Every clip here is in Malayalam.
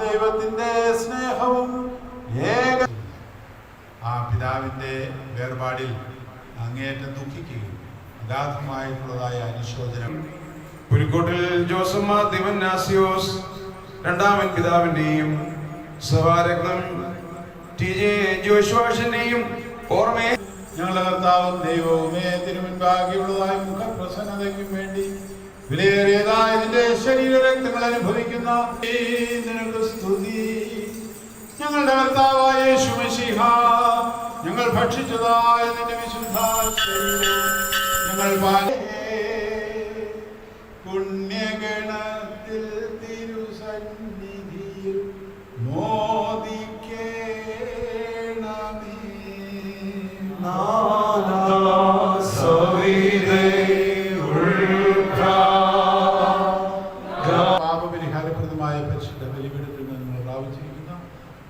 ദൈവത്തിന്റെ സ്നേഹവും ഏക ആ പിതാവിന്റെ വേർപാടിൽ അങ്ങേയറ്റം ദുഃഖിക്കുകയും അഗാധമായിട്ടുള്ളതായ അനുശോചനം. പുലിക്കോട്ടിൽ ജോസമ്മ ദിവൻ രണ്ടാമൻ പിതാവിന്റെയും സഹാരത്നം ടി ജെ ജോഷുവാഷിന്റെയും ഓർമ്മയെ ഞങ്ങളുടെ കർത്താവും ദൈവവുമേ തിരുമുൻപാകിയുള്ളതായ മുഖപ്രസന്നതയ്ക്കും വേണ്ടി വിലയേറിയതായ ഇതിന്റെ ശരീരരക്തങ്ങൾ അനുഭവിക്കുന്ന നിനക്ക് സ്തുതി. ഞങ്ങളുടെ കർത്താവായ യേശുമശിഹ ഞങ്ങൾ ഭക്ഷിച്ചതായ നിന്റെ വിശുദ്ധ ശരീരം ഞങ്ങൾ പുണ്യഗണത്തിൽ തിരുസന്നിധിയിൽ മോദിക്കേണമേ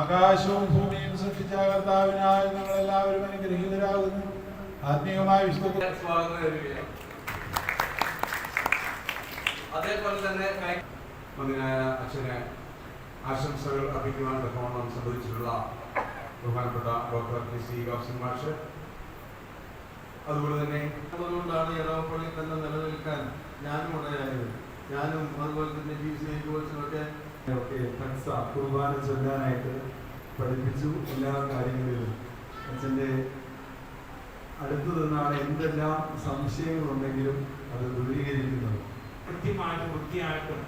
ആകാശവും ഭൂമിയും സൃഷ്ടിച്ച കർത്താവിനാൽ നിങ്ങൾ എല്ലാവരും അനുഗ്രഹീതരാകുന്നു ആത്മീയമായ വിശുദ്ധ. അതേപോലെ തന്നെ അച്ഛന് ആശംസകൾ അർപ്പിക്കുവാൻ ബഹുമാനം സംഭവിച്ചിട്ടുള്ള ബഹുമാനപ്പെട്ട ഡോക്ടർ കെ സി ഗൗസൻ മാഷ്. അതുപോലെ തന്നെ അതുകൊണ്ടാണ് എറണാകുളത്തിൽ തന്നെ നിലനിൽക്കാൻ ഞാനും ഇടയായത്. ഞാനും അതുപോലെ തന്നെ ജി ഒക്കെ ഹൻസ കുർബാന ചൊല്ലാനായിട്ട് പഠിപ്പിച്ചു എല്ലാ കാര്യങ്ങളിലും. അച്ഛന്റെ അടുത്തു നിന്നാണ് എന്തെല്ലാം സംശയങ്ങളുണ്ടെങ്കിലും അത് ദൂരീകരിക്കുന്നത് കൃത്യമായിട്ടും വൃത്തിയായിട്ടും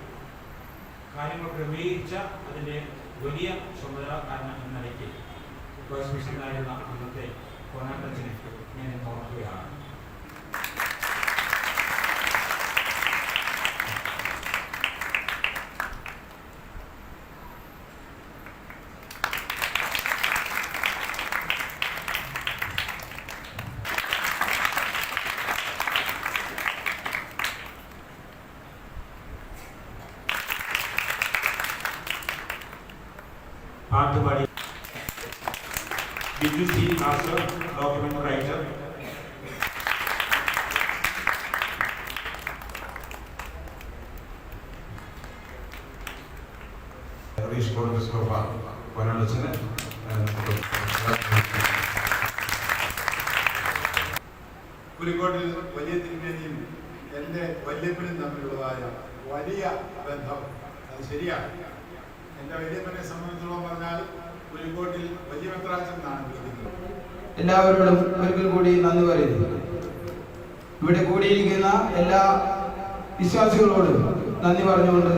കാര്യങ്ങൾ ക്രമീകരിച്ച അതിന്റെ വലിയ ചുമതലക്കാരൻ എന്ന നിലയ്ക്ക്. ഉപദേശിച്ചിട്ടുണ്ടായിരുന്ന അന്നത്തെ കോനാട്ടച്ചനെ ഞാൻ ഓർക്കുകയാണ്. പാട്ടുപാടി Biju C master document writer റീഷ് Congress പൊന്നാളച്ചന് പുലിക്കോട്ടിൽ വലിയ തിരുമേനിയും എന്റെ വല്യപ്പനും തമ്മിലുള്ളതായ വലിയ ബന്ധം. അത് ശരിയാണ്. വലിയ വിളിക്കുന്നത്. എല്ലാവരോടും ഒരിക്കൽ കൂടി നന്ദി പറയുന്നു. ഇവിടെ കൂടിയിരിക്കുന്ന എല്ലാ വിശ്വാസികളോടും നന്ദി പറഞ്ഞുകൊണ്ട്